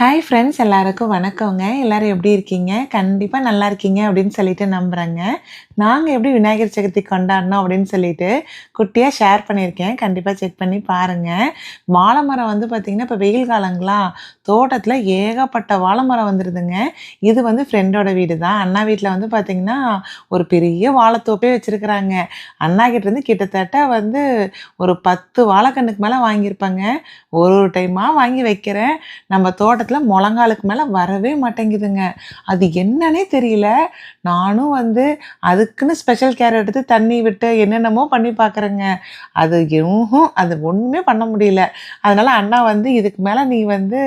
Hi friends எல்லாருக்கும் வணக்கங்க. எல்லாரும் எப்படி இருக்கீங்க? கண்டிப்பாக நல்லா இருக்கீங்க அப்படின்னு சொல்லிட்டு நம்புகிறேங்க நாங்கள் எப்படி விநாயகர் சதுர்த்தி கொண்டாடினோம் அப்படின்னு சொல்லிட்டு குட்டியாக ஷேர் பண்ணியிருக்கேன். கண்டிப்பாக செக் பண்ணி பாருங்கள் வாழை மரம் வந்து பார்த்திங்கன்னா இப்போ வெயில் காலங்களா தோட்டத்தில் ஏகப்பட்ட வாழை மரம் வந்துடுதுங்க இது வந்து ஃப்ரெண்டோட வீடு தான் அண்ணா வீட்டில் வந்து பார்த்திங்கன்னா ஒரு பெரிய வாழைத்தோப்பே வச்சுருக்குறாங்க. அண்ணா கிட்டேருந்து கிட்டத்தட்ட வந்து ஒரு பத்து வாழைக்கண்ணுக்கு மேலே வாங்கியிருப்பாங்க. ஒரு ஒரு டைமாக வாங்கி வைக்கிறேன். நம்ம தோட்டத்தில் முழங்காலுக்கு மேலே வரவே மாட்டேங்குதுங்க. அது என்னன்னே தெரியல. நானும் வந்து அதுக்குன்னு ஸ்பெஷல் கேர் எடுத்து தண்ணி விட்டு என்னென்னமோ பண்ணி பார்க்குறேங்க அது எதுவும் அது ஒன்றுமே பண்ண முடியல. அதனால் அண்ணா வந்து இதுக்கு மேலே நீ வந்து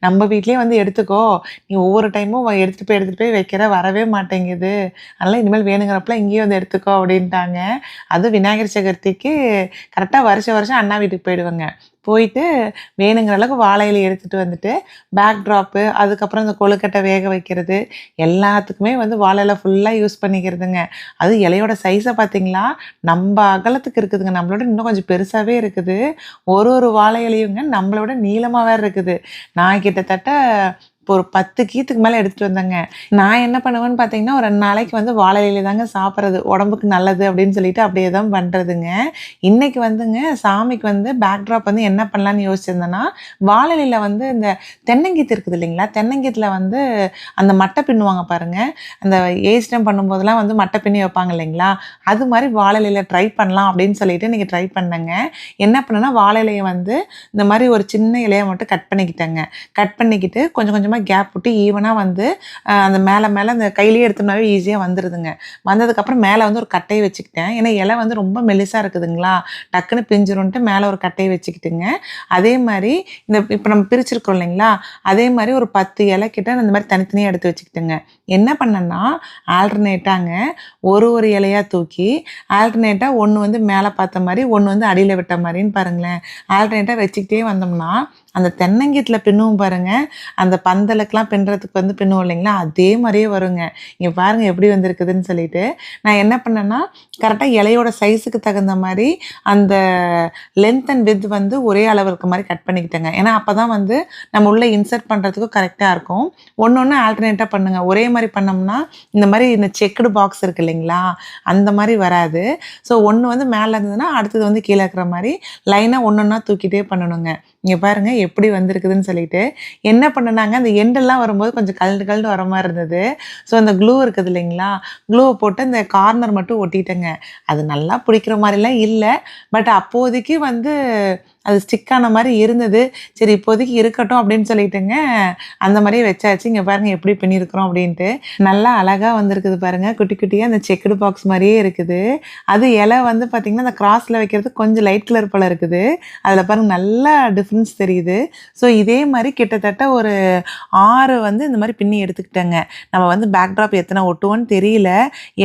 நம்ம வீட்லேயே வந்து எடுத்துக்கோ. நீ ஒவ்வொரு டைமும் எடுத்துகிட்டு போய் எடுத்துகிட்டு போய் வைக்கிற வரவே மாட்டேங்குது. அதனால் இனிமேல் வேணுங்கிறப்பல இங்கேயே வந்து எடுத்துக்கோ அப்படின்ட்டாங்க. அது விநாயகர் சதுர்த்திக்கு கரெக்டாக வருஷம் வருஷம் அண்ணா வீட்டுக்கு போயிடுவேங்க. போயிட்டு வேணுங்கிற அளவுக்கு வாழை எடுத்துகிட்டு வந்துட்டு பேக் ட்ராப்பு அதுக்கப்புறம் இந்த கொழுக்கட்டை வேக வைக்கிறது எல்லாத்துக்குமே வந்து வாழை ஃபுல்லாக யூஸ் பண்ணிக்கிறதுங்க. அது இலையோட சைஸை பார்த்தீங்களா நம்ம அகலத்துக்கு இருக்குதுங்க. நம்மளோட இன்னும் கொஞ்சம் பெருசாகவே இருக்குது. ஒரு ஒரு வாழை இலையுங்க நம்மளோட நீளமாக வேறு இருக்குது. நான் கிட்டத்தட்ட இப்போ ஒரு பத்து கீத்துக்கு மேலே எடுத்துகிட்டு வந்தேங்க. நான் என்ன பண்ணுவேன்னு பார்த்தீங்கன்னா ஒரு ரெண்டு நாளைக்கு வந்து வாழை தாங்க சாப்பிட்றது உடம்புக்கு நல்லது அப்படின்னு சொல்லிட்டு அப்படியே தான் பண்ணுறதுங்க இன்னைக்கு வந்துங்க சாமிக்கு வந்து பேக்ட்ராப் வந்து என்ன பண்ணலான்னு யோசிச்சிருந்தேன்னா வாழை வந்து இந்த தென்னங்கீத்து இருக்குது இல்லைங்களா? தென்னங்கீத்தில் வந்து அந்த மட்டை பின்னுவாங்க பாருங்க. அந்த ஏஸ்டம் பண்ணும்போதெல்லாம் வந்து மட்டை பின்னி வைப்பாங்க இல்லைங்களா? அது மாதிரி வாழலையில ட்ரை பண்ணலாம் அப்படின்னு சொல்லிட்டு நீங்கள் ட்ரை பண்ணேங்க. என்ன பண்ணேன்னா வாழை இலையை வந்து இந்த மாதிரி ஒரு சின்ன இலையை மட்டும் கட் பண்ணிக்கிட்டேங்க. கட் பண்ணிக்கிட்டு கொஞ்சம் கொஞ்சமாக கேப் விட்டு ஈவனாக வந்து அந்த மேலே மேலே அந்த கையிலேயே எடுத்தோம்னாவே ஈஸியாக வந்துடுதுங்க வந்ததுக்கப்புறம் மேலே வந்து ஒரு கட்டையை வச்சுக்கிட்டேன். ஏன்னா இலை வந்து ரொம்ப மெலிசாக இருக்குதுங்களா? டக்குன்னு பிஞ்சிரும்ன்ட்டு மேலே ஒரு கட்டையை வச்சுக்கிட்டுங்க. அதே மாதிரி இந்த இப்போ நம்ம பிரிச்சிருக்கோம் இல்லைங்களா? அதே மாதிரி ஒரு பத்து இலை கிட்ட இந்த மாதிரி தனித்தனியாக எடுத்து வச்சுக்கிட்டுங்க. என்ன பண்ணேன்னா ஆல்டர்னேட்டாங்க ஒரு ஒரு இலையாக தூக்கி ஆல்டர்னேட்டாக ஒன்று வந்து மேலே பார்த்த மாதிரி ஒன்று வந்து அடியில் விட்ட மாதிரின்னு பாருங்களேன். ஆல்டர்னேட்டாக வச்சுக்கிட்டே வந்தோம்னா அந்த தென்னங்கீத்தில் பின்னுவோம் பாருங்க. அந்த பந்தலுக்கெலாம் பின்னுறதுக்கு வந்து பின்னுவோம் இல்லைங்களா? அதே மாதிரியே வருங்க. இங்கே பாருங்கள் எப்படி வந்திருக்குதுன்னு சொல்லிட்டு. நான் என்ன பண்ணேன்னா கரெக்டாக இலையோட சைஸுக்கு தகுந்த மாதிரி அந்த லென்த் அண்ட் வித் வந்து ஒரே அளவு இருக்க மாதிரி கட் பண்ணிக்கிட்டேங்க. ஏன்னா அப்போ தான் வந்து நம்ம உள்ளே இன்சர்ட் பண்ணுறதுக்கும் கரெக்டாக இருக்கும். ஒன்று ஒன்று ஆல்டர்னேட்டாக பண்ணுங்கள் ஒரே மாதிரி பண்ணோம்னா இந்த மாதிரி இந்த செக்குடு பாக்ஸ் இருக்கு இல்லைங்களா? அந்த மாதிரி வராது. ஸோ ஒன்று வந்து மேலே இருந்ததுன்னா அடுத்தது வந்து கீழே இருக்கிற மாதிரி லைனாக ஒன்று ஒன்றா தூக்கிட்டே பண்ணணுங்க. இங்கே பாருங்கள் எப்படி வந்திருக்குதுன்னு சொல்லிட்டு என்ன பண்ணுனாங்க அந்த எண்டெல்லாம் வரும்போது கொஞ்சம் கலண்டு கலண்டு வர மாதிரி இருந்தது. ஸோ அந்த க்ளூ இருக்குது இல்லைங்களா? க்ளூவை போட்டு அந்த கார்னர் மட்டும் ஒட்டிட்டேங்க. அது நல்லா பிடிக்கிற மாதிரிலாம் இல்லை. பட் அப்போதைக்கு வந்து அது ஸ்டிக்கான மாதிரி இருந்தது. சரி இப்போதைக்கு இருக்கட்டும் அப்படின்னு சொல்லிட்டுங்க அந்த மாதிரியே வச்சாச்சு. இங்கே பாருங்கள் எப்படி பண்ணியிருக்கிறோம் அப்படின்ட்டு. நல்லா அழகாக வந்திருக்குது பாருங்க. குட்டி குட்டியாக அந்த செக்குடு பாக்ஸ் மாதிரியே இருக்குது. அது இலை வந்து பார்த்திங்கன்னா அந்த கிராஸில் வைக்கிறது கொஞ்சம் லைட் கலர் போல் இருக்குது. அதில் பாருங்கள் நல்லா டிஃப்ரென்ஸ் தெரியுது. ஸோ இதே மாதிரி கிட்டத்தட்ட ஒரு ஆறு வந்து இந்த மாதிரி பின்னி எடுத்துக்கிட்டேங்க. நம்ம வந்து பேக்ட்ராப் எத்தனை ஒட்டுவோன்னு தெரியல.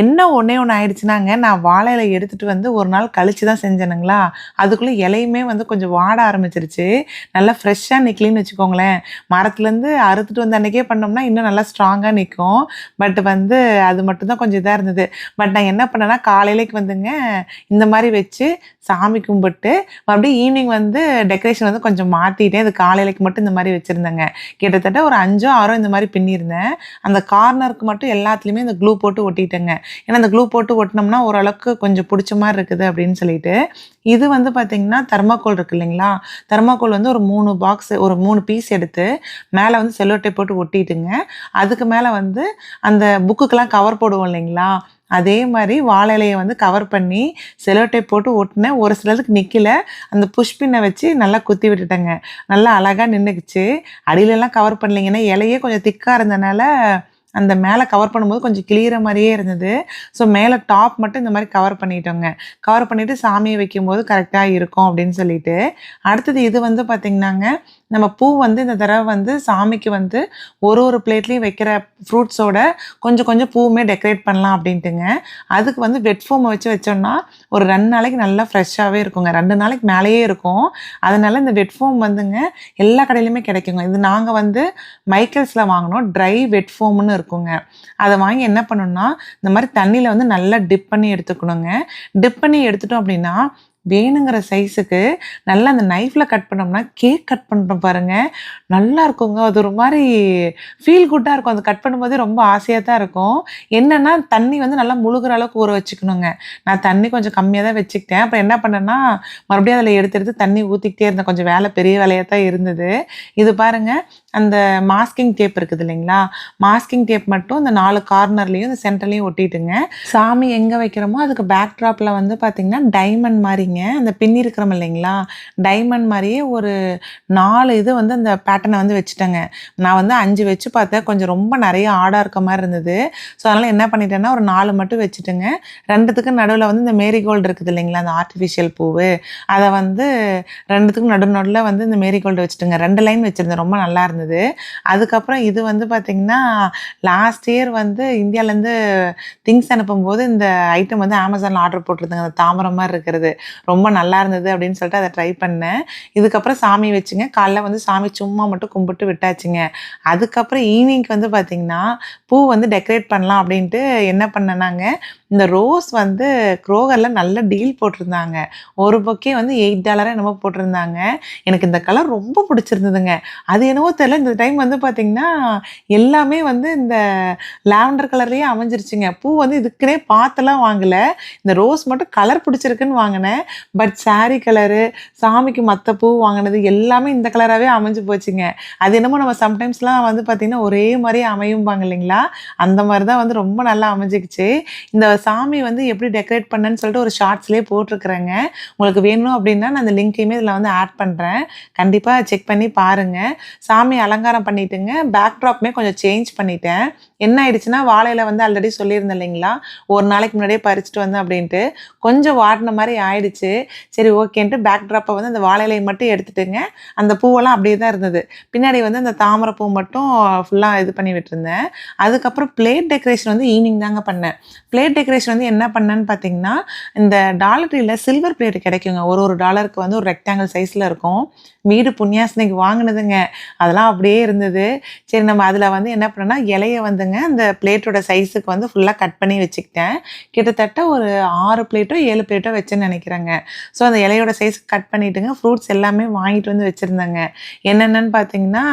என்ன ஒன்றே ஒன்று ஆயிடுச்சுனாங்க. நான் வாழை எடுத்துகிட்டு வந்து ஒரு நாள் கழிச்சு தான் செஞ்சேனுங்களா? அதுக்குள்ளே இலையுமே வந்து கொஞ்சம் வாட ஆரம்பிச்சிருச்சு. நல்லா ஃப்ரெஷ்ஷாக நிற்கலின்னு வச்சுக்கோங்களேன். மரத்துலேருந்து அறுத்துட்டு வந்த அன்றைக்கே பண்ணோம்னா இன்னும் நல்லா ஸ்ட்ராங்காக நிற்கும் பட் வந்து அது மட்டும்தான் கொஞ்சம் இதாக இருந்தது. பட் நான் என்ன பண்ணேன்னா காலையிலேக்கு வந்துங்க இந்த மாதிரி வச்சு சாமி கும்பிட்டு மறுபடியும் ஈவினிங் வந்து டெக்கரேஷன் வந்து கொஞ்சம் மாற்றிட்டேன் இது காலையிலைக்கு மட்டும் இந்த மாதிரி வச்சுருந்தேங்க. கிட்டத்தட்ட ஒரு அஞ்சோ ஆறோ இந்த மாதிரி பின்னியிருந்தேன் அந்த கார்னருக்கு மட்டும் எல்லாத்துலேயுமே இந்த க்ளூ போட்டு ஒட்டிட்டேங்க. ஏன்னா அந்த க்ளூ போட்டு ஒட்டினோம்னா ஓரளவுக்கு கொஞ்சம் பிடிச்ச மாதிரி இருக்குது அப்படின்னு சொல்லிட்டு இது வந்து பார்த்திங்கன்னா தர்மாக்கோல் இருக்குது இருக்கு இல்லைங்களா தெர்மாக்கோல் வந்து ஒரு மூணு பாக்ஸ் ஒரு மூணு பீஸ் எடுத்து மேலே வந்து செல்லோட்டை போட்டு ஒட்டிட்டுங்க. அதுக்கு மேலே வந்து அந்த புக்குக்கெல்லாம் கவர் போடுவோம் இல்லைங்களா? அதே மாதிரி வாழை இலையை வந்து கவர் பண்ணி செலோட்டை போட்டு ஒட்டினேன் ஒரு சிலதுக்கு நிற்கல அந்த புஷ்பின்னை வச்சு நல்லா குத்தி விட்டுட்டேங்க. நல்லா அழகாக நின்றுக்குச்சு அடியிலலாம் கவர் பண்ணலைங்கன்னா இலையே கொஞ்சம் திக்காக இருந்தனால அந்த மேலே கவர் பண்ணும்போது கொஞ்சம் கிளியிற மாதிரியே இருந்தது. ஸோ மேலே டாப் மட்டும் இந்த மாதிரி கவர் பண்ணிட்டோங்க. கவர் பண்ணிவிட்டு சாமியை வைக்கும்போது கரெக்டாக இருக்கும் அப்படின்னு சொல்லிட்டு. அடுத்தது இது வந்து பார்த்திங்கனாங்க நம்ம பூ வந்து இந்த தடவை வந்து சாமிக்கு வந்து ஒரு ஒரு பிளேட்லேயும் வைக்கிற ஃப்ரூட்ஸோட கொஞ்சம் கொஞ்சம் பூவுமே டெக்கரேட் பண்ணலாம் அப்படின்ட்டுங்க. அதுக்கு வந்து வெட் ஃபோம் வச்சு வச்சோம்னா ஒரு ரெண்டு நாளைக்கு நல்லா ஃப்ரெஷ்ஷாகவே இருக்குங்க. ரெண்டு நாளைக்கு மேலேயே இருக்கும். அதனால் இந்த வெட் ஃபோம் வந்துங்க எல்லா கடையிலையுமே கிடைக்குங்க. இது நாங்கள் வந்து மைக்கேல்ஸில் வாங்கினோம். ட்ரை வெட் ஃபோம்னு இருக்குங்க. அதை வாங்கி என்ன பண்ணணும்னா இந்த மாதிரி தண்ணியில் வந்து நல்லா டிப் பண்ணி எடுத்துக்கணுங்க. டிப் பண்ணி எடுத்துட்டோம் அப்படின்னா வேணுங்கிற சைஸுக்கு நல்லா அந்த நைஃப்பில் கட் பண்ணோம்னா கேக் கட் பண்ணுறோம் பாருங்கள் நல்லா இருக்குங்க. அது ஒரு மாதிரி ஃபீல் குட்டாக இருக்கும். அது கட் பண்ணும்போதே ரொம்ப ஆசையாக தான் இருக்கும். என்னென்னா தண்ணி வந்து நல்லா முழுகிற அளவுக்கு ஊற வச்சுக்கணுங்க. நான் தண்ணி கொஞ்சம் கம்மியாக தான் வச்சுக்கிட்டேன். அப்புறம் என்ன பண்ணேன்னா மறுபடியும் அதில் எடுத்து எடுத்து தண்ணி ஊற்றிக்கிட்டே இருந்தேன். கொஞ்சம் வேலை பெரிய வேலையாக தான் இருந்தது. இது பாருங்கள் அந்த மாஸ்கிங் டேப் இருக்குது இல்லைங்களா? மாஸ்கிங் டேப் மட்டும் இந்த நாலு கார்னர்லேயும் இந்த சென்டர்லேயும் ஒட்டிட்டுங்க. சாமி எங்கே வைக்கிறோமோ அதுக்கு பேக் ட்ராப்பில் வந்து பார்த்திங்கன்னா டைமண்ட் மாதிரிங்க. அந்த பின்னி இருக்கிறோம் இல்லைங்களா? டைமண்ட் மாதிரியே ஒரு நாலு இது வந்து அந்த பேட்டர்னை வந்து வச்சுட்டேங்க. நான் வந்து அஞ்சு வச்சு பார்த்தேன். கொஞ்சம் ரொம்ப நிறைய ஆடாக இருக்க மாதிரி இருந்தது. ஸோ அதனால் என்ன பண்ணிட்டேன்னா ஒரு நாலு மட்டும் வச்சுட்டுங்க. ரெண்டுத்துக்கு நடுவில் வந்து இந்த மேரிகோல்டு இருக்குது இல்லைங்களா? அந்த ஆர்டிஃபிஷியல் பூவு. அதை வந்து ரெண்டுத்துக்கும் நடு நடுவில் வந்து இந்த மேரிகோல்டு வச்சுட்டுங்க. ரெண்டு லைன் வச்சுருந்தேன். ரொம்ப நல்லா இருந்தது. அதுக்கப்புறம் இது வந்து பார்த்திங்கன்னா லாஸ்ட் இயர் வந்து இந்தியாவிலேருந்து திங்ஸ் அனுப்பும்போது இந்த ஐட்டம் வந்து அமேசானில் ஆர்டர் போட்டிருந்தேங்க. அந்த தாமரம் மாதிரி இருக்கிறது. ரொம்ப நல்லா இருந்தது அப்படின்னு சொல்லிட்டு அதை ட்ரை பண்ணேன். இதுக்கப்புறம் சாமி வச்சுங்க. காலைல வந்து சாமி சும்மா மட்டும் கும்பிட்டு விட்டாச்சுங்க. அதுக்கப்புறம் ஈவினிங்க்கு வந்து பார்த்திங்கன்னா பூ வந்து டெக்கரேட் பண்ணலாம் அப்படின்ட்டு என்ன பண்ணேனாங்க இந்த ரோஸ் வந்து க்ரோகரில் நல்ல டீல் போட்டிருந்தாங்க. ஒரு பொக்கே வந்து எயிட் டாலராக என்னமோ போட்டிருந்தாங்க. எனக்கு இந்த கலர் ரொம்ப பிடிச்சிருந்ததுங்க. அது என்னவோ தெரில இந்த டைம் வந்து பார்த்திங்கன்னா எல்லாமே வந்து இந்த லாவெண்டர் கலர்லேயே அமைஞ்சிருச்சுங்க. பூ வந்து இதுக்குன்னே பார்த்துலாம் வாங்கலை. இந்த ரோஸ் மட்டும் கலர் பிடிச்சிருக்குன்னு வாங்கினேன். பட் சாரீ கலரு சாமிக்கு மற்ற பூ வாங்கினது எல்லாமே இந்த கலராகவே அமைஞ்சு போச்சுங்க. அது என்னமோ நம்ம சம்டைம்ஸ்லாம் வந்து பார்த்திங்கன்னா ஒரே மாதிரியே அமையும்பாங்க இல்லைங்களா? அந்த மாதிரி தான் வந்து ரொம்ப நல்லா அமைஞ்சிக்கிச்சு. இந்த சாமி வந்து எப்படி டெக்கரேட் பண்ணேன்னு சொல்லிட்டு ஒரு ஷார்ட்ஸ்லேயே போட்டிருக்கிறேங்க. உங்களுக்கு வேணும் அப்படின்னா நான் அந்த லிங்க்கையுமே இதில் வந்து ஆட் பண்ணுறேன் கண்டிப்பாக செக் பண்ணி பாருங்கள் சாமி அலங்காரம் பண்ணிட்டுங்க. பேக் ட்ராப்புமே கொஞ்சம் சேஞ்ச் பண்ணிட்டேன். என்ன ஆயிடுச்சுன்னா வாழையில வந்து ஆல்ரெடி சொல்லியிருந்தேன் இல்லைங்களா? ஒரு நாளைக்கு முன்னாடியே பறிச்சுட்டு வந்தேன் அப்படின்ட்டு. கொஞ்சம் வாடின மாதிரி ஆயிடுச்சு. சரி ஓகேன்ட்டு பேக் ட்ராப்பை வந்து அந்த வாழையிலையை மட்டும் எடுத்துட்டுங்க. அந்த பூவெல்லாம் அப்படியே தான் இருந்தது. பின்னாடி வந்து அந்த தாமரை பூ மட்டும் ஃபுல்லாக இது பண்ணி விட்டுருந்தேன். அதுக்கப்புறம் பிளேட் டெக்கரேஷன் வந்து ஈவினிங் தாங்க பண்ணேன். பிளேட் டெக்கரேஷன் வந்து என்ன பண்ணேன்னு பார்த்தீங்கன்னா இந்த டாலர் ட்ரீல சில்வர் பிளேட் கிடைக்குங்க. ஒரு ஒரு டாலருக்கு வந்து ஒரு ரெக்டாங்கிள் சைஸில் இருக்கும். வீடு புண்ணியாசனைக்கு வாங்கினதுங்க. அதெல்லாம் அப்படியே இருந்தது. சரி நம்ம அதில் வந்து என்ன பண்ணோன்னா இலைய வந்துங்க இந்த பிளேட்டோட சைஸுக்கு வந்து ஃபுல்லாக கட் பண்ணி வச்சுக்கிட்டேன். கிட்டத்தட்ட ஒரு ஆறு பிளேட்டோ ஏழு பிளேட்டோ வச்சேன்னு நினைக்கிறேங்க. ஸோ அந்த இலையோட சைஸ்க்கு கட் பண்ணிவிட்டுங்க ஃப்ரூட்ஸ் எல்லாமே வாங்கிட்டு வந்து வச்சுருந்தேங்க. என்னென்னு பார்த்தீங்கன்னா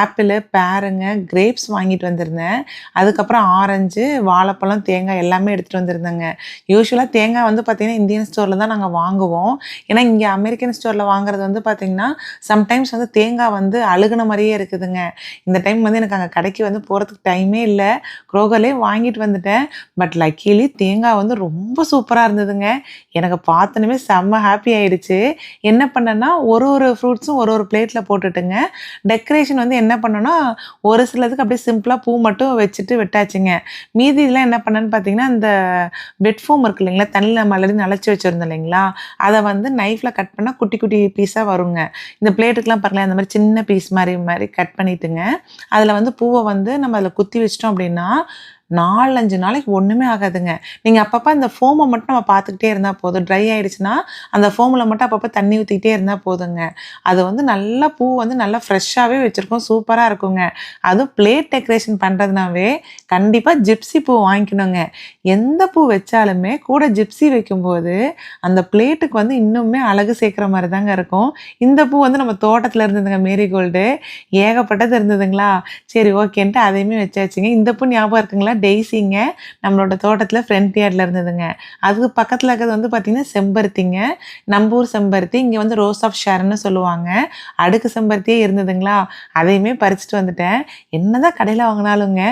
ஆப்பிள் பேருங்க கிரேப்ஸ் வாங்கிட்டு வந்திருந்தேன். அதுக்கப்புறம் ஆரஞ்சு வாழைப்பழம் தேங்காய் எல்லாமே எடுத்துகிட்டு வந்திருந்தேங்க. யூஸ்வலாக தேங்காய் வந்து பார்த்திங்கன்னா இந்தியன் ஸ்டோரில் தான் நாங்கள் வாங்குவோம். ஏன்னா இங்கே அமெரிக்கன் ஸ்டோரில் வாங்குறது வந்து பார்த்திங்கன்னா சம்டைம்ஸ் வந்து தேங்காய் வந்து அழுகுன மாதிரியே இருக்குதுங்க. இந்த டைம் வந்து எனக்கு அங்கே கடைக்கு வந்து போகிறதுக்கு டைமே இல்லை. குரோகர்லேயே வாங்கிட்டு வந்துட்டேன். பட் லக்கீலி தேங்காய் வந்து ரொம்ப சூப்பராக இருந்ததுங்க. எனக்கு பார்த்தனுமே செம்ம ஹாப்பி ஆயிடுச்சு. என்ன பண்ணேன்னா ஒரு ஒரு ஃப்ரூட்ஸும் ஒரு ஒரு பிளேட்டில் போட்டுட்டுங்க. டெக்கரேஷன் வந்து என்ன பண்ணோன்னா ஒரு சிலதுக்கு அப்படியே சிம்பிளாக பூ மட்டும் வச்சுட்டு விட்டாச்சுங்க. மீதி இதெல்லாம் என்ன பண்ணேன்னு பார்த்தீங்கன்னா இந்த பெட் ஃபோம் இருக்கு இல்லைங்களா தண்ணியில் நம்ம ஆல்ரெடி நனைச்சி வச்சுருந்தோம் இல்லைங்களா அதை வந்து நைஃப்பில் கட் பண்ணால் குட்டி குட்டி பீஸாக வருங்க. இந்த பிளேட்டுக்கெலாம் பாருங்களேன் அந்த மாதிரி சின்ன பீஸ் மாதிரி மாதிரி கட் பண்ணிட்டுங்க. அதில் வந்து பூவை வந்து நம்ம அதில் குத்தி வச்சிட்டோம் அப்படின்னா நாலஞ்சு நாளைக்கு ஒன்றுமே ஆகாதுங்க. நீங்கள் அப்பப்போ அந்த ஃபோமை மட்டும் நம்ம பார்த்துக்கிட்டே இருந்தால் போதும். ட்ரை ஆகிடுச்சுன்னா அந்த ஃபோமில் மட்டும் அப்பப்போ தண்ணி ஊற்றிக்கிட்டே இருந்தால் போதுங்க. அது வந்து நல்லா பூ வந்து நல்லா ஃப்ரெஷ்ஷாகவே வச்சுருக்கோம். சூப்பராக இருக்குங்க. அதுவும் பிளேட் டெக்கரேஷன் பண்ணுறதுனாவே கண்டிப்பாக ஜிப்ஸி பூ வாங்கிக்கணுங்க. எந்த பூ வச்சாலுமே கூட ஜிப்ஸி வைக்கும்போது அந்த பிளேட்டுக்கு வந்து இன்னுமே அழகு சேர்க்குற மாதிரி தாங்க இருக்கும். இந்த பூ வந்து நம்ம தோட்டத்தில் இருந்ததுங்க. மேரிகோல்டு ஏகப்பட்டது இருந்ததுங்களா? சரி ஓகேன்ட்டு அதையுமே வச்சாச்சுங்க. இந்த பூ ஞாபகம் இருக்குங்களா? டெய்ஸிங்க நம்மளோட தோட்டத்தில் ஃப்ரண்ட் யார்டில் இருந்ததுங்க. அதுக்கு பக்கத்தில் இருக்கிறது வந்து பார்த்திங்கன்னா செம்பருத்திங்க. நம்பூர் செம்பருத்தி இங்கே வந்து ரோஸ் ஆஃப் ஷேர்னு சொல்லுவாங்க. அடுக்கு செம்பருத்தியே இருந்ததுங்களா? அதையுமே பறிச்சுட்டு வந்துட்டேன். என்னதான் கடையில் வாங்கினாலுங்க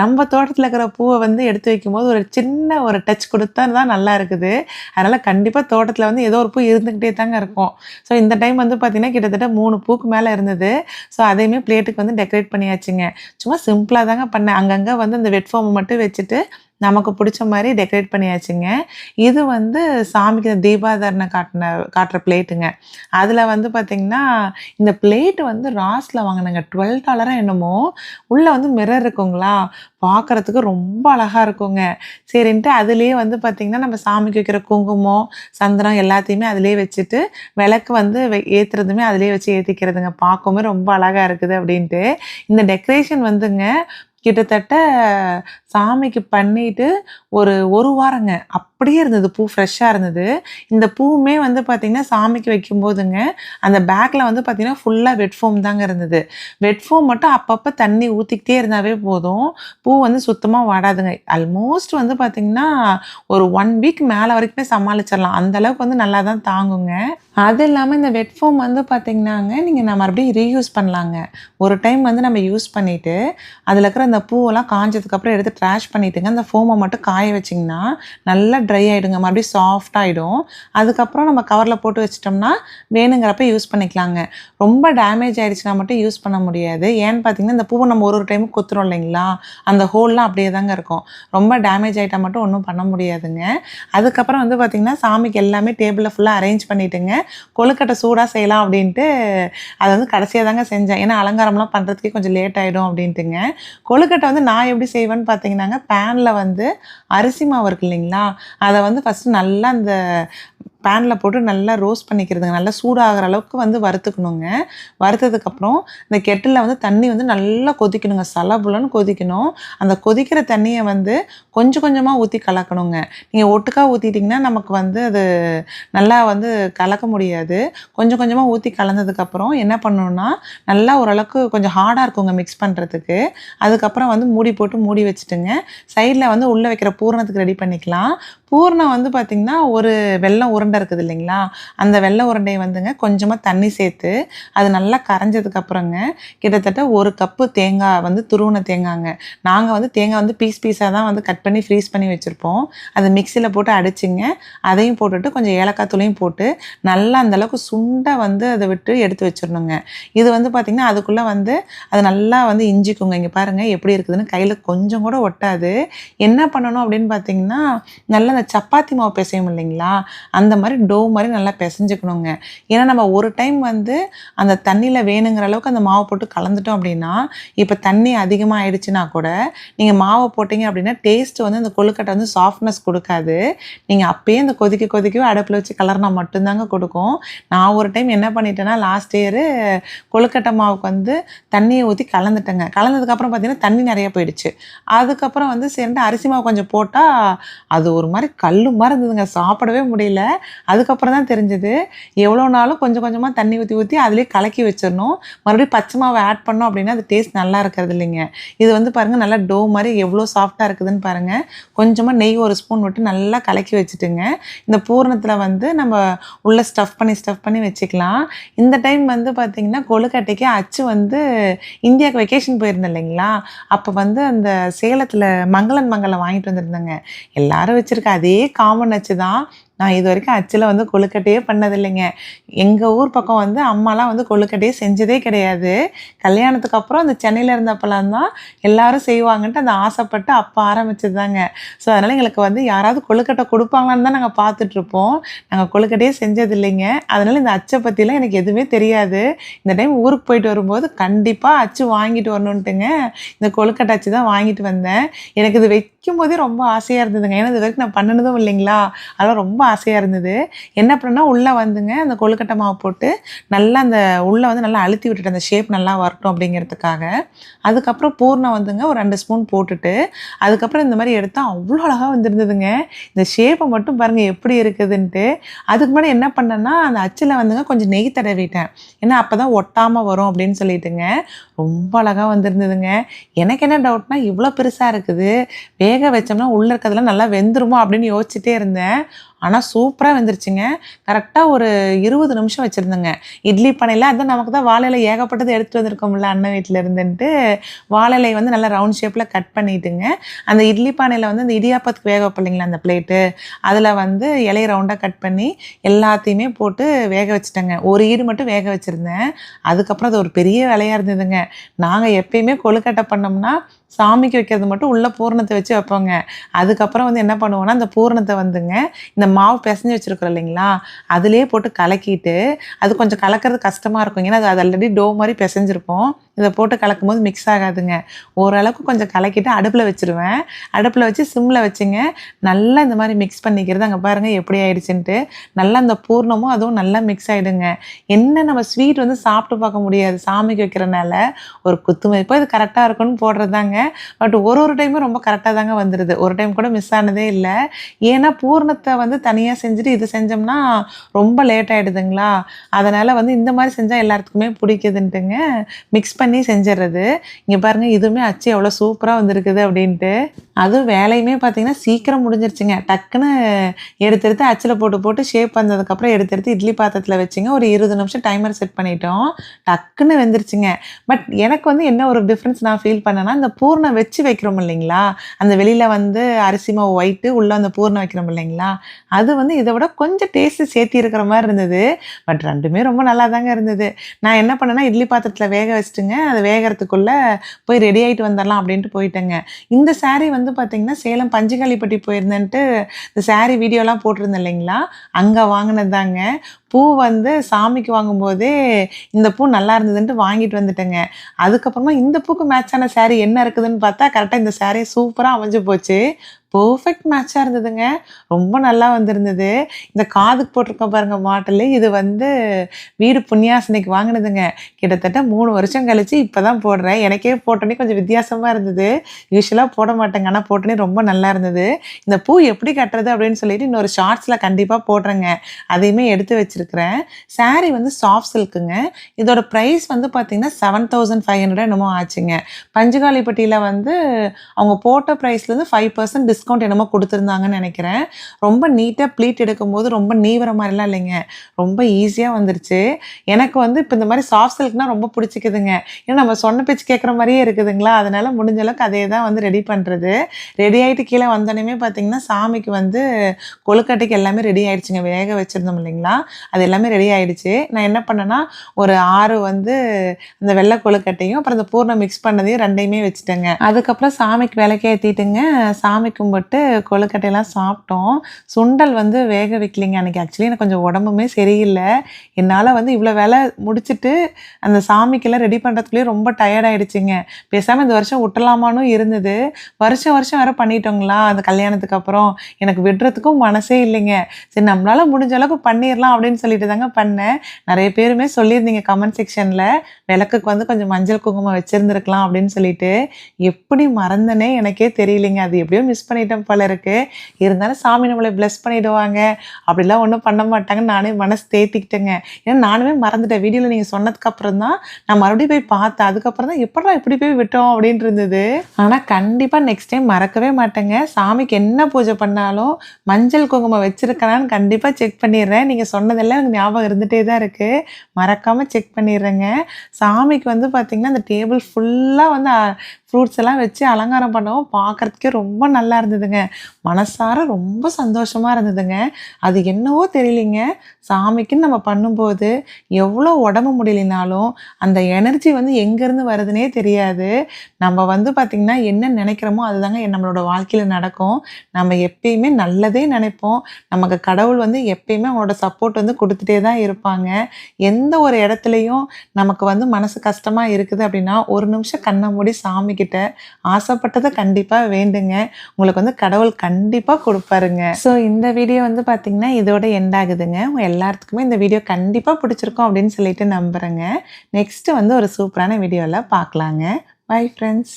நம்ம தோட்டத்தில் இருக்கிற பூவை வந்து எடுத்து வைக்கும்போது ஒரு சின்ன ஒரு டச் கொடுத்தா தான் நல்லா இருக்குது. அதனால் கண்டிப்பாக தோட்டத்தில் வந்து ஏதோ ஒரு பூ இருந்துக்கிட்டே தாங்க இருக்கும். ஸோ இந்த டைம் வந்து பார்த்திங்கன்னா கிட்டத்தட்ட மூணு பூக்கு மேலே இருந்தது. ஸோ அதையுமே பிளேட்டுக்கு வந்து டெக்கரேட் பண்ணியாச்சுங்க. சும்மா சிம்பிளாக தாங்க பண்ணேன். அங்கங்கே வந்து அந்த வெட் ஃபார்மை மட்டும் வச்சுட்டு நமக்கு பிடிச்ச மாதிரி டெக்கரேட் பண்ணியாச்சுங்க. இது வந்து சாமிக்கு இந்த தீபாதாரணை காட்டின காட்டுற பிளேட்டுங்க அதில் வந்து பார்த்திங்கன்னா இந்த பிளேட்டு வந்து ராஸில் வாங்கினங்க. டுவெல் டாலராக என்னமோ உள்ளே வந்து மிரர் இருக்குங்களா? பார்க்குறதுக்கு ரொம்ப அழகாக இருக்குங்க. சரின்ட்டு அதுலேயே வந்து பார்த்திங்கன்னா நம்ம சாமிக்கு வைக்கிற குங்குமம் சந்திரம் எல்லாத்தையுமே அதிலே வச்சுட்டு விளக்கு வந்து வெ- அதிலே வச்சு ஏற்றிக்கிறதுங்க பார்க்கவுமே ரொம்ப அழகாக இருக்குது அப்படின்ட்டு. இந்த டெக்கரேஷன் வந்துங்க கிட்டத்தட்ட சாமிக்கு பண்ணிட்டு ஒரு ஒரு வாரங்க. அப்படியே இருந்தது பூ ஃப்ரெஷ்ஷாக இருந்தது. இந்த பூவுமே வந்து பார்த்திங்கன்னா சாமிக்கு வைக்கும்போதுங்க அந்த பேக்கில் வந்து பார்த்திங்கன்னா ஃபுல்லாக வெட் ஃபோம் தாங்க இருந்தது. வெட் ஃபோம் மட்டும் அப்பப்போ தண்ணி ஊற்றிக்கிட்டே இருந்தாவே போதும். பூ வந்து சுத்தமாக வாடாதுங்க. ஆல்மோஸ்ட் வந்து பார்த்திங்கன்னா ஒரு ஒன் வீக் மேலே வரைக்குமே சமாளிச்சிடலாம். அந்தளவுக்கு வந்து நல்லா தான் தாங்குங்க. அது இல்லாமல் இந்த வெட் ஃபோம் வந்து பார்த்திங்கனாங்க நீங்கள் நம்ம மறுபடியும் ரீயூஸ் பண்ணலாங்க. ஒரு டைம் வந்து நம்ம யூஸ் பண்ணிவிட்டு அதில் இருக்கிற அந்த பூவெல்லாம் காஞ்சதுக்கப்புறம் எடுத்து ட்ராஷ் பண்ணிவிட்டுங்க அந்த ஃபோமை மட்டும் காய வச்சிங்கன்னா நல்லா ட்ரை ஆகிடுங்க மறுபடியும் சாஃப்ட் ஆகிடும் அதுக்கப்புறம் நம்ம கவரில் போட்டு வச்சிட்டோம்னா வேணுங்கிறப்ப யூஸ் பண்ணிக்கலாங்க. ரொம்ப டேமேஜ் ஆகிடுச்சுன்னா மட்டும் யூஸ் பண்ண முடியாது. ஏன்னு பார்த்தீங்கன்னா இந்த பூவை நம்ம ஒரு ஒரு டைமும் கொத்துறோம் இல்லைங்களா? அந்த ஹோல்லாம் அப்படியே தாங்க இருக்கும். ரொம்ப டேமேஜ் ஆகிட்டா மட்டும் ஒன்றும் பண்ண முடியாதுங்க. அதுக்கப்புறம் வந்து பார்த்திங்கன்னா சாமிக்கு எல்லாமே டேபிளில் ஃபுல்லாக அரேஞ்ச் பண்ணிவிட்டுங்க கொழுக்கட்டை சூடாக செய்யலாம் அப்படின்ட்டு அதை வந்து கடைசியாக தாங்க செஞ்சேன். ஏன்னா அலங்காரம்லாம் பண்ணுறதுக்கே கொஞ்சம் லேட் ஆகிடும் அப்படின்ட்டுங்க. கொழுக்கட்டை வந்து நான் எப்படி செய்வேன்னு பார்த்தீங்கன்னாங்க பேனில் வந்து அரிசி மாவு இருக்கு இல்லைங்களா? அதை வந்து ஃபஸ்ட்டு நல்லா அந்த பேனில் போட்டு நல்லா ரோஸ்ட் பண்ணிக்கிறதுங்க. நல்லா சூடாகிற அளவுக்கு வந்து வறுத்துக்கணுங்க. வறுத்ததுக்கப்புறம் இந்த கெட்டில் வந்து தண்ணி வந்து நல்லா கொதிக்கணுங்க. சலபுலன்னு கொதிக்கணும். அந்த கொதிக்கிற தண்ணியை வந்து கொஞ்சம் கொஞ்சமாக ஊற்றி கலக்கணுங்க. நீங்கள் ஒட்டுக்கா ஊற்றிட்டிங்கன்னா நமக்கு வந்து அது நல்லா வந்து கலக்க முடியாது. கொஞ்சம் கொஞ்சமாக ஊற்றி கலந்ததுக்கப்புறம் என்ன பண்ணணும்னா நல்லா ஓரளவுக்கு கொஞ்சம் ஹார்டாக இருக்குங்க மிக்ஸ் பண்ணுறதுக்கு அதுக்கப்புறம் வந்து மூடி போட்டு மூடி வச்சுட்டுங்க. சைடில் வந்து உள்ளே வைக்கிற பூரணத்துக்கு ரெடி பண்ணிக்கலாம். பூர்ணம் வந்து பார்த்திங்கன்னா ஒரு வெள்ளம் உருண்டை இருக்குது இல்லைங்களா? அந்த வெள்ளை உருண்டையை வந்துங்க கொஞ்சமாக தண்ணி சேர்த்து அது நல்லா கரைஞ்சதுக்கப்புறங்க கிட்டத்தட்ட ஒரு கப்பு தேங்காய் வந்து துருவின தேங்காய்ங்க நாங்கள் வந்து தேங்காய் வந்து பீஸ் பீஸாக தான் வந்து கட் பண்ணி ஃப்ரீஸ் பண்ணி வச்சுருப்போம். அதை மிக்சியில் போட்டு அடிச்சிங்க அதையும் போட்டுட்டு கொஞ்சம் ஏலக்காய் தூளையும் போட்டு நல்லா அந்தளவுக்கு சுண்டை வந்து அதை விட்டு எடுத்து வச்சிடணுங்க இது வந்து பார்த்திங்கன்னா அதுக்குள்ளே வந்து அது நல்லா வந்து இஞ்சிக்குங்க. இங்கே பாருங்கள் எப்படி இருக்குதுன்னு கையில் கொஞ்சம் கூட ஒட்டாது. என்ன பண்ணணும் அப்படின்னு பார்த்தீங்கன்னா நல்லா அந்த சப்பாத்தி மாவு பிசையும் இல்லைங்களா? அந்த மாதிரி டோ மாதிரி நல்லா பிசைஞ்சுக்கணுங்க. ஏன்னா நம்ம ஒரு டைம் வந்து அந்த தண்ணியில் வேணுங்கிற அளவுக்கு அந்த மாவு போட்டு கலந்துட்டோம் அப்படின்னா இப்போ தண்ணி அதிகமாக ஆயிடுச்சுன்னா கூட நீங்கள் மாவை போட்டிங்க அப்படின்னா டேஸ்ட் வந்து அந்த கொழுக்கட்டை வந்து சாஃப்ட்னஸ் கொடுக்காது. நீங்கள் அப்பயே அந்த கொதிக்க கொதிக்கவே அடுப்பில் வச்சு கலர்னா மட்டும்தாங்க கொடுக்கும். நான் ஒரு டைம் என்ன பண்ணிட்டேன்னா லாஸ்ட் இயரு கொழுக்கட்டை மாவுக்கு வந்து தண்ணியை ஊற்றி கலந்துட்டேங்க. கலந்ததுக்கப்புறம் பார்த்தீங்கன்னா தண்ணி நிறைய போயிடுச்சு. அதுக்கப்புறம் வந்து சேர்ந்து அரிசி மாவு கொஞ்சம் போட்டால் அது ஒரு மாதிரி கல் மாதிரி இருந்ததுங்க. சாப்பிடவே முடியல. அதுக்கப்புறம் தான் தெரிஞ்சது. எவ்வளோ நாளும் கொஞ்சம் கொஞ்சமாக தண்ணி ஊற்றி ஊற்றி அதிலே கலக்கி வச்சிடணும். மறுபடியும் பச்சை மாவை ஆட் பண்ணோம் அப்படின்னா அது டேஸ்ட் நல்லா இருக்கிறது இல்லைங்க. இது வந்து பாருங்கள் நல்லா டோ மாதிரி எவ்வளோ சாஃப்டாக இருக்குதுன்னு பாருங்கள் கொஞ்சமாக நெய் ஒரு ஸ்பூன் விட்டு நல்லா கலக்கி வச்சுட்டுங்க. இந்த பூரணத்தில் வந்து நம்ம உள்ளே ஸ்டஃப் பண்ணி ஸ்டஃப் பண்ணி வச்சுக்கலாம். இந்த டைம் வந்து பார்த்திங்கன்னா கொழுக்கட்டைக்கு அச்சு வந்து இந்தியாவுக்கு வெக்கேஷன் போயிருந்தேன் இல்லைங்களா? அப்போ வந்து அந்த சேலத்தில் மங்களன் மங்களம் வாங்கிட்டு வந்திருந்தேங்க. எல்லாரும் வச்சுருக்க அதே காமன் அச்சு தான். நான் இது வரைக்கும் அச்சில் வந்து கொழுக்கட்டையே பண்ணதில்லைங்க. எங்கள் ஊர் பக்கம் வந்து அம்மாலாம் வந்து கொழுக்கட்டையே செஞ்சதே கிடையாது. கல்யாணத்துக்கு அப்புறம் அந்த சென்னையில் இருந்தப்பெல்லாம் தான் எல்லாரும் செய்வாங்கன்ட்டு அந்த ஆசைப்பட்டு அப்போ ஆரம்பிச்சது தாங்க ஸோ அதனால் எங்களுக்கு வந்து யாராவது கொழுக்கட்டை கொடுப்பாங்களான்னு தான் நாங்கள் பார்த்துட்ருப்போம். நாங்கள் கொழுக்கட்டையே செஞ்சது இல்லைங்க அதனால் இந்த அச்சை பற்றிலாம் எனக்கு எதுவுமே தெரியாது. இந்த டைம் ஊருக்கு போயிட்டு வரும்போது கண்டிப்பாக அச்சு வாங்கிட்டு வரணுன்ட்டுங்க. இந்த கொழுக்கட்டை அச்சு தான் வாங்கிட்டு வந்தேன். எனக்கு இது வைக்கும் போதே ரொம்ப ஆசையாக இருந்ததுங்க. ஏன்னா இது வரைக்கும் நான் பண்ணினதும் இல்லைங்களா? அதெல்லாம் ரொம்ப ஆசையாக இருந்தது. என்ன பண்ணேன்னா உள்ளே வந்துங்க அந்த கொழுக்கட்டை மாவு போட்டு நல்லா அந்த உள்ளே வந்து நல்லா அழுத்தி விட்டுட்டு அந்த ஷேப் நல்லா வரட்டும் அப்படிங்கிறதுக்காக. அதுக்கப்புறம் பூர்ணம் வந்துங்க ஒரு ரெண்டு ஸ்பூன் போட்டுட்டு அதுக்கப்புறம் இந்த மாதிரி எடுத்தால் அவ்வளோ அழகாக வந்துருந்ததுங்க. இந்த ஷேப்பை மட்டும் பாருங்கள் எப்படி இருக்குதுன்ட்டு. அதுக்கு முன்னாடி என்ன பண்ணேன்னா அந்த அச்சில் வந்துங்க கொஞ்சம் நெய் தடவிட்டேன். ஏன்னா அப்போ தான் ஒட்டாமல் வரும் அப்படின்னு சொல்லிட்டுங்க ரொம்ப அழகாக வந்திருந்ததுங்க. எனக்கு என்ன டவுட்னா இவ்வளோ பெருசாக இருக்குது. வேக வச்சோம்னா உள்ளே இருக்கிறதுலாம் நல்லா வெந்துருமோ அப்படின்னு யோசிச்சுட்டே இருந்தேன். ஆனால் சூப்பராக வெந்துருச்சுங்க. கரெக்டாக ஒரு இருபது நிமிஷம் வச்சுருந்தேங்க. இட்லி பானையில் அதான் நமக்கு தான் வாழையில ஏகப்பட்டது எடுத்துகிட்டு வந்திருக்கோம்ல அண்ணன் வீட்டில் இருந்துட்டு வாழைலை வந்து நல்லா ரவுண்ட் ஷேப்பில் கட் பண்ணிட்டுங்க. அந்த இட்லி பானையில் வந்து அந்த இடியாப்பத்துக்கு வேக வைப்பில்லைங்களா அந்த பிளேட்டு அதில் வந்து இலையை ரவுண்டாக கட் பண்ணி எல்லாத்தையுமே போட்டு வேக வச்சுட்டேங்க. ஒரு ஈடு மட்டும் வேக வச்சுருந்தேன். அதுக்கப்புறம் அது ஒரு பெரிய வேலையாக இருந்ததுங்க. நாங்கள் எப்பயுமே கொழுக்கட்டை பண்ணோம்னா சாமிக்கு வைக்கிறது மட்டும் உள்ளே பூரணத்தை வச்சு வைப்போங்க. அதுக்கப்புறம் வந்து என்ன பண்ணுவோன்னா அந்த பூரணத்தை வந்துங்க இந்த மாவு பிசைஞ்சு வச்சுருக்குறோம் இல்லைங்களா அதிலே போட்டு கலக்கிட்டு அது கொஞ்சம் கலக்கிறது கஷ்டமாக இருக்கும். ஏன்னா அது ஆல்ரெடி டோ மாதிரி பிசைஞ்சிருப்போம். இதை போட்டு கலக்கும் போது மிக்ஸ் ஆகாதுங்க. ஓரளவுக்கு கொஞ்சம் கலக்கிட்டு அடுப்பில் வச்சுருவேன். அடுப்பில் வச்சு சிம்மில் வச்சுங்க. நல்லா இந்த மாதிரி மிக்ஸ் பண்ணிக்கிறது. அங்கே பாருங்கள் எப்படி ஆயிடுச்சுன்ட்டு. நல்லா அந்த பூர்ணமும் அதுவும் நல்லா மிக்ஸ் ஆகிடுங்க என்ன நம்ம ஸ்வீட் வந்து சாப்பிட்டு பார்க்க முடியாது. சாமிக்கு வைக்கிறனால ஒரு குத்து மதிப்பாக இது கரெக்டாக இருக்கும்னு போடுறது தாங்க பட் ஒரு ஒரு டைமும் ரொம்ப கரெக்டாக தாங்க வந்துடுது ஒரு டைம் கூட மிஸ் ஆனதே இல்லை. ஏன்னா பூர்ணத்தை வந்து தனியாக செஞ்சுட்டு இது செஞ்சோம்னா ரொம்ப லேட் ஆகிடுதுங்களா அதனால் வந்து இந்த மாதிரி செஞ்சால் எல்லாத்துக்குமே பிடிக்குதுன்ட்டுங்க. மிக்ஸ் பண்ணி செஞ்சிடுறது இங்கே பாருங்கள் இதுவுமே அச்சு எவ்வளோ சூப்பராக வந்திருக்குது அப்படின்ட்டு. அதுவும் வேலையுமே பார்த்தீங்கன்னா சீக்கிரம் முடிஞ்சிருச்சுங்க. டக்குன்னு எடுத்து எடுத்து அச்சில் போட்டு போட்டு ஷேப் வந்ததுக்கப்புறம் எடுத்து எடுத்து இட்லி பாத்திரத்தில் வச்சுங்க. ஒரு இருபது நிமிஷம் டைமர் செட் பண்ணிட்டோம். டக்குன்னு வெந்துருச்சுங்க. பட் எனக்கு வந்து என்ன ஒரு டிஃப்ரென்ஸ் நான் ஃபீல் பண்ணேன்னா இந்த பூர்ணம் வச்சு வைக்கிறோம் இல்லைங்களா? அந்த வெளியில் வந்து அரிசி மாவு ஒயிட்டு உள்ளே அந்த பூர்ணம் வைக்கிறோம் இல்லைங்களா? அது வந்து இதை விட கொஞ்சம் டேஸ்ட்டு சேர்த்தி இருக்கிற மாதிரி இருந்தது. பட் ரெண்டுமே ரொம்ப நல்லா தாங்க இருந்தது. நான் என்ன பண்ணேன்னா இட்லி பாத்திரத்தில் வேக வச்சுட்டுங்க. அது வேகிறதுக்குள்ளே போய் ரெடி ஆகிட்டு வந்துடலாம் அப்படின்ட்டு போயிட்டேங்க. இந்த சேரீ வந்து பார்த்தீங்கன்னா சேலம் பஞ்சுகாளிப்பட்டி போயிருந்தேன்ட்டு இந்த சேரீ வீடியோலாம் போட்டிருந்தேன் இல்லைங்களா? அங்கே வாங்கினது தாங்க பூ வந்து சாமிக்கு வாங்கும்போதே இந்த பூ நல்லா இருந்ததுன்ட்டு வாங்கிட்டு வந்துட்டேங்க. அதுக்கப்புறமா இந்த பூக்கு மேட்சான சேரீ என்ன இருக்குதுன்னு பார்த்தா கரெக்டாக இந்த சேரீ சூப்பராக அமைஞ்சு போச்சு. பர்ஃபெக்ட் மேட்சாக இருந்ததுங்க. ரொம்ப நல்லா வந்திருந்தது. இந்த காதுக்கு போட்டிருக்கோம் பாருங்கள் மாட்டில் இது வந்து வீடு புண்ணியாசனைக்கு வாங்கினதுங்க. கிட்டத்தட்ட மூணு வருஷம் கழிச்சு இப்போ தான் போடுறேன். எனக்கே போட்டோன்னே கொஞ்சம் வித்தியாசமாக இருந்தது. யூஸ்வலாக போட மாட்டேங்க. ஆனால் போட்டோன்னே ரொம்ப நல்லா இருந்தது. இந்த பூ எப்படி கட்டுறது அப்படின்னு சொல்லிட்டு இன்னொரு ஷார்ட்ஸில் கண்டிப்பாக போடுறேங்க. அதையுமே எடுத்து வச்சு வச்சுருக்கிறேன். சாரீ வந்து சாஃப்ட் சில்க்குங்க இதோட ப்ரைஸ் வந்து பார்த்திங்கன்னா செவன் தௌசண்ட் ஃபைவ் ஹண்ட்ரட் என்னமோ ஆச்சுங்க. பஞ்சுகாலிப்பட்டியில் வந்து அவங்க போட்ட ப்ரைஸ்லேருந்து ஃபைவ் பர்சன்ட் டிஸ்கவுண்ட் என்னமோ கொடுத்துருந்தாங்கன்னு நினைக்கிறேன். ரொம்ப நீட்டாக ப்ளீட் எடுக்கும்போது ரொம்ப நீவர மாதிரிலாம் இல்லைங்க. ரொம்ப ஈஸியாக வந்துருச்சு. எனக்கு வந்து இப்போ இந்த மாதிரி சாஃப்ட் சில்க்னால் ரொம்ப பிடிச்சிக்குதுங்க. ஏன்னா நம்ம சொன்ன பேச்சு கேட்குற மாதிரியே இருக்குதுங்களா? அதனால் முடிஞ்ச அளவுக்கு அதே தான் வந்து ரெடி பண்ணுறது ரெடி ஆகிட்டு கீழே வந்தோடனே பார்த்தீங்கன்னா சாமிக்கு வந்து கொழுக்கட்டைக்கு எல்லாமே ரெடி ஆயிடுச்சுங்க. வேக வச்சுருந்தோம் இல்லைங்களா? அது எல்லாமே ரெடி ஆகிடுச்சு நான் என்ன பண்ணேன்னா ஒரு ஆறு வந்து அந்த வெள்ளை கொழுக்கட்டையும் அப்புறம் இந்த பூர்ணம் மிக்ஸ் பண்ணதையும் ரெண்டையுமே வச்சுட்டேங்க. அதுக்கப்புறம் சாமிக்கு விளக்கே ஏற்றிட்டுங்க சாமி கும்பிட்டு கொழுக்கட்டையெல்லாம் சாப்பிட்டோம். சுண்டல் வந்து வேக வைக்கலிங்க அன்றைக்கி ஆக்சுவலி எனக்கு கொஞ்சம் உடம்புமே சரியில்லை. என்னால் வந்து இவ்வளோ வேலை முடிச்சுட்டு அந்த சாமிக்கெல்லாம் ரெடி பண்ணுறதுக்குள்ளேயே ரொம்ப டயர்ட் ஆகிடுச்சிங்க பேசாமல் இந்த வருஷம் விட்டலாமான்னு இருந்தது. வருஷம் வருஷம் வேறு பண்ணிட்டோங்களா? அந்த கல்யாணத்துக்கு அப்புறம் எனக்கு விடுறதுக்கும் மனசே இல்லைங்க. சரி நம்மளால் முடிஞ்ச அளவுக்கு பண்ணிடலாம் அப்படின்னு சொல்லிட்டு தாங்க பண்ணேன். நிறைய பேருமே சொல்லியிருந்தீங்க கமெண்ட் செக்ஷனில் விளக்குக்கு வந்து கொஞ்சம் மஞ்சள் குங்குமம் வச்சுருந்துருக்கலாம் அப்படின்னு சொல்லிட்டு. எப்படி மறந்தனே எனக்கே தெரியலைங்க. அது எப்படியோ மிஸ் பண்ணிட்டேன் போல இருக்கு. இருந்தாலும் சாமி நம்மளை பிளஸ் பண்ணிடுவாங்க. அப்படிலாம் ஒன்றும் பண்ண மாட்டாங்க நானே மனசு தேத்திக்கிட்டேங்க. ஏன்னா நானுமே மறந்துட்டேன். வீடியோவில் நீங்கள் சொன்னதுக்கப்புறம் தான் நான் மறுபடியும் போய் பார்த்தேன். அதுக்கப்புறம் தான் எப்படா இப்படி போய் விட்டோம் அப்படின்னு இருந்தது. ஆனால் கண்டிப்பாக நெக்ஸ்ட் டைம் மறக்கவே மாட்டேங்க. சாமிக்கு என்ன பூஜை பண்ணாலும் மஞ்சள் குங்குமம் வச்சிருக்கலான்னு கண்டிப்பாக செக் பண்ணிடுறேன். நீங்கள் சொன்னதெல்லாம் எனக்கு ஞாபகம் இருந்துகிட்டே தான் இருக்குது மறக்காமல் செக் பண்ணிடுறேங்க. சாமிக்கு வந்து பார்த்திங்கன்னா அந்த டேபிள் ஃபுல்லாக வந்து ஃப்ரூட்ஸ் எல்லாம் வச்சு அலங்காரம் பண்ணவும் பார்க்கறதுக்கே ரொம்ப நல்லா இருந்ததுங்க. மனசார ரொம்ப சந்தோஷமாக இருந்ததுங்க. அது என்னவோ தெரியலிங்க. சாமிக்குன்னு நம்ம பண்ணும்போது எவ்வளோ உடம்பு முடியலனாலும் அந்த எனர்ஜி வந்து எங்கேருந்து வருதுன்னே தெரியாது. நம்ம வந்து பார்த்திங்கன்னா என்ன நினைக்கிறோமோ அதுதாங்க நம்மளோட வாழ்க்கையில் நடக்கும். நம்ம எப்பயுமே நல்லதே நினைப்போம். நமக்கு கடவுள் வந்து எப்பயுமே அவங்களோட சப்போர்ட் வந்து கொடுத்துட்டே தான் இருப்பாங்க. எந்த ஒரு இடத்துலையும் நமக்கு வந்து மனசு கஷ்டமாக இருக்குது அப்படின்னா ஒரு நிமிஷம் கண்ணை மூடி சாமிக்கு கிட்ட ஆசைப்பட்டதை கண்டிப்பாக வேண்டுங்க. உங்களுக்கு வந்து கடவுள் கண்டிப்பாக கொடுப்பாருங்க. ஸோ இந்த வீடியோ வந்து பார்த்திங்கன்னா இதோட எண்ட் ஆகுதுங்க. உங்கள் எல்லாத்துக்குமே இந்த வீடியோ கண்டிப்பாக பிடிச்சிருக்கும் அப்படின்னு சொல்லிட்டு நம்புகிறேங்க நெக்ஸ்ட்டு வந்து ஒரு சூப்பரான வீடியோவில் பார்க்கலாங்க பை ஃப்ரெண்ட்ஸ்